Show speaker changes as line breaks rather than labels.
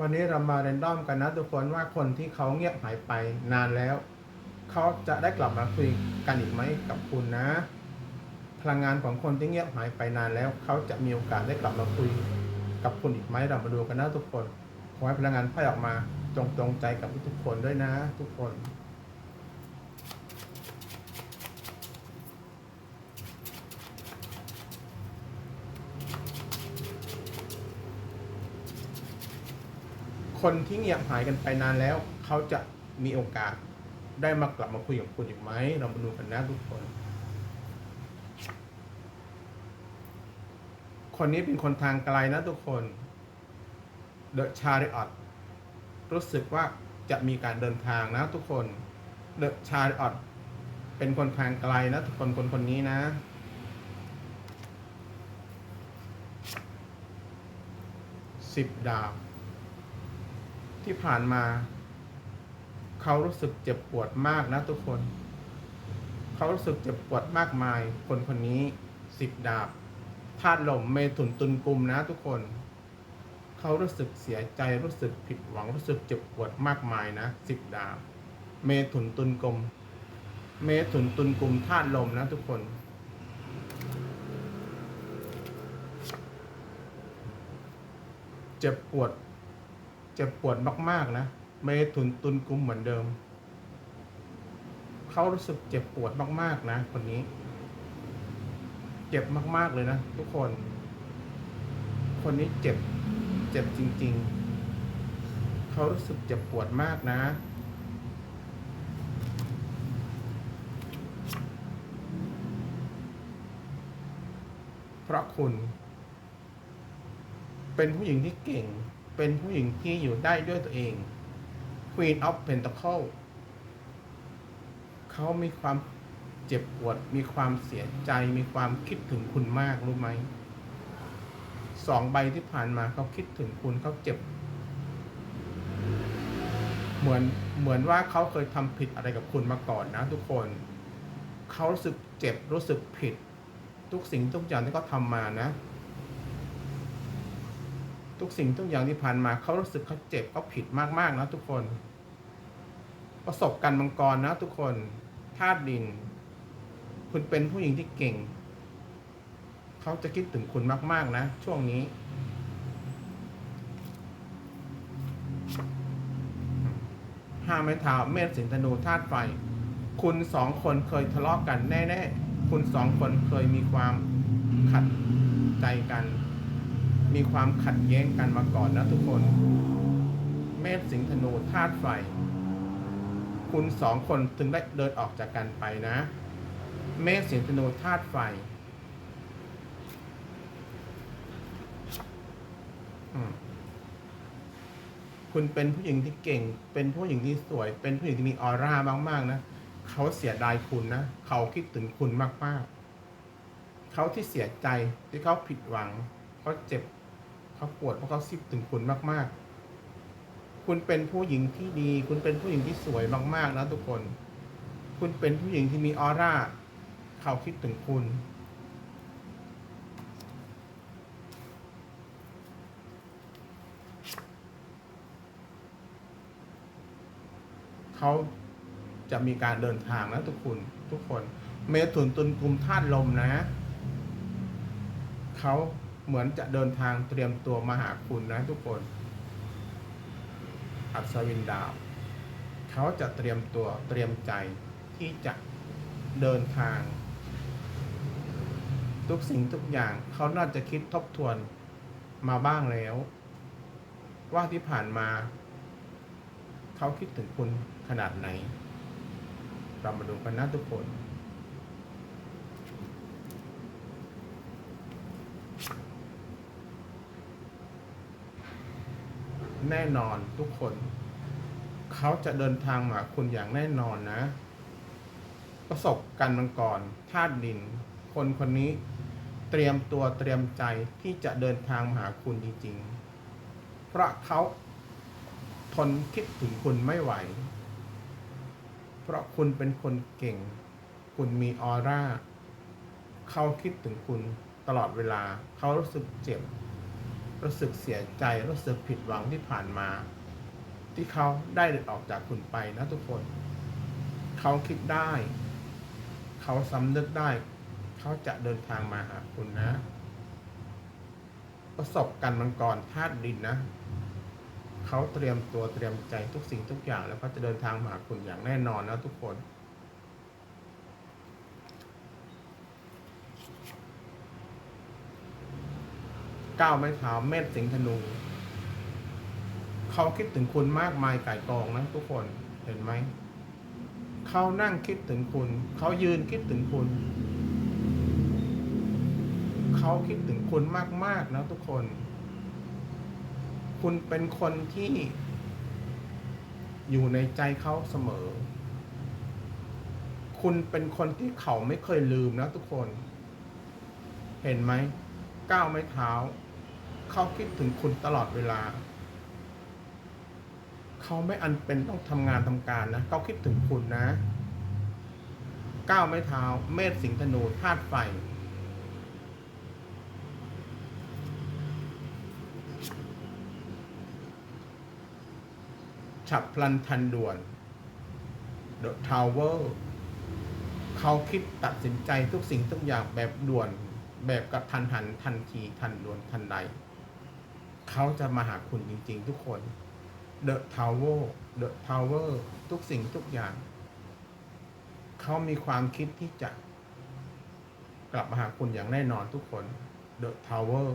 วันนี้เรามาเรนดอมกันนะทุกคนว่าคนที่เขาเงียบหายไปนานแล้ว เขาจะได้กลับมาคุยกันอีกไหมกับคุณนะ พลังงานของคนที่เงียบหายไปนานแล้ว เขาจะมีโอกาสได้กลับมาคุย กับคุณอีกไหมเรามาดูกันนะทุกคนขอให้พลังงานพ่ออกมาจงตรงใจกับทุกคนด้วยนะ ทุกคน คนที่เงียบหายกันไปนานแล้ว เขาจะมีโอกาสได้มากลับมาคุยกับคุณอีกไหมเรามาดูกันนะทุกคน คนนี้เป็นคนทางไกลนะทุกคนเดอะชาริออตรู้สึกว่าจะมีการเดินทางนะทุกคนเดอะชาริออตเป็นคนทางไกลนะทุกคนคนคนนี้นะสิบดาบ ที่ผ่านมา เขารู้สึกเจ็บปวดมากนะทุกคน เขารู้สึกเจ็บปวดมากมาย คนคนนี้สิบดาบธาตุลมเมถุนตุนกลุ่มนะทุกคน เขารู้สึกเสียใจรู้สึกผิดหวังรู้สึกเจ็บปวดมากมายนะสิบดาบ เมถุนตุนกลมเมถุนตุนกลุ่มธาตุลมนะทุกคนเจ็บปวด เจ็บปวดมากๆนะเมถุนตุนกลุ่มเหมือนเดิม เขารู้สึกเจ็บปวดมากๆนะ คนนี้ เจ็บมากๆเลยนะทุกคน คนนี้เจ็บ เจ็บจริง ๆ เขารู้สึกเจ็บปวดมากนะเพราะคุณ เป็นผู้หญิงที่เก่ง เป็นผู้หญิงที่อยู่ได้ด้วยตัวเอง Queen of Pentacle เขามีความเจ็บปวด มีความเสียใจ มีความคิดถึงคุณมากรู้ไหม สองใบที่ผ่านมาเขาคิดถึงคุณเขาเจ็บ เหมือนเหมือนว่าเขาเคยทำผิดอะไรกับคุณมาก่อนนะทุกคน เขารู้สึกเจ็บรู้สึกผิด ทุกสิ่งทุกอย่างที่เขาทำมานะ ทุกสิ่งทุกอย่างที่ผ่านมาเขารู้สึกเขาเจ็บเขาผิดมากๆนะทุกคน ประสบการณ์มังกรนะทุกคนธาตุดิน คุณเป็นผู้หญิงที่เก่ง เขาจะคิดถึงคุณมากๆนะ ช่วงนี้ห้าไม้เท้าเมษสิงธนูธาตุไฟ คุณสองคนเคยทะเลาะกันแน่ๆ คุณสองคนเคยมีความขัดใจกัน มีความขัดแย้งกันมาก่อนนะทุกคน เมษสิงธนูธาตุไฟ คุณสองคนถึงได้เดินออกจากกันไปนะ เมษสิงธนูธาตุไฟคุณเป็นผู้หญิงที่เก่ง เป็นผู้หญิงที่สวย เป็นผู้หญิงที่มีออร่ามาก ๆ นะ เขาเสียดายคุณนะ เขาคิดถึงคุณมาก ๆ เขาที่เสียใจที่เขาผิดหวัง เขาเจ็บเขาปวดเพราะเขาคิดถึงคุณมาก ๆ คุณเป็นผู้หญิงที่ดี คุณเป็นผู้หญิงที่สวยมาก ๆ นะทุกคน คุณเป็นผู้หญิงที่มีออร่า เขาคิดถึงคุณ เขาจะมีการเดินทางนะทุกคนทุกคน เมถุนตุนกลุ่มธาตุลมนะ เขา เหมือนจะเดินทางเตรียมตัวมาหาคุณนะทุกคน อัศวินดาว เขาจะเตรียมตัวเตรียมใจที่จะเดินทาง ทุกสิ่งทุกอย่างเขาน่าจะคิดทบทวนมาบ้างแล้ว ว่าที่ผ่านมา เขาคิดถึงคุณขนาดไหน เรามาดูกันนะทุกคน แน่นอนทุกคน เขาจะเดินทางมาคุณอย่างแน่นอนนะ ประสบการณ์มังกรธาตุดิน คนคนนี้เตรียมตัวเตรียมใจที่จะเดินทางมาหาคุณจริงๆ เพราะเขาทนคิดถึงคุณไม่ไหว เพราะคุณเป็นคนเก่ง คุณมีออร่า เขาคิดถึงคุณตลอดเวลา เขารู้สึกเจ็บ รู้สึกเสียใจรู้สึกผิดหวังที่ผ่านมา ที่เขาได้ออกจากคุณไปนะทุกคน เขาคิดได้ เขาสำนึกได้ เขาจะเดินทางมาหาคุณนะ ประสบการณ์มังกรธาตุดินนะเขาเตรียมตัวเตรียมใจทุกสิ่งทุกอย่างแล้วก็จะเดินทางมาหาคุณอย่างแน่นอนนะทุกคน ก้าวไม้เท้าเม็ดสิงห์ธนู เขาคิดถึงคุณมากมายไก่ายกองนะทุกคนเห็นไหม เขานั่งคิดถึงคุณ เขายืนคิดถึงคุณ เขาคิดถึงคุณมากๆนะทุกคน คุณเป็นคนที่ อยู่ในใจเขาเสมอ คุณเป็นคนที่เขาไม่เคยลืมนะทุกคน เห็นไหมก้าวไม้เท้า เขาคิดถึงคุณตลอดเวลา เขาไม่อันเป็นต้องทำงานทำการนะ เขาคิดถึงคุณนะก้าวไม้เท้า เมษสิงธนูธาตุไฟ ฉับพลันทันด่วน The Tower เขาคิดตัดสินใจทุกสิ่งทุกอย่างแบบด่วน แบบกระทันหันทันทีทันด่วนทันใด เขาจะมาหาคุณจริง ๆ ทุกคน The Tower The Tower ทุกสิ่งทุกอย่าง เขามีความคิดที่จะ กลับมาหาคุณอย่างแน่นอนทุกคน The Tower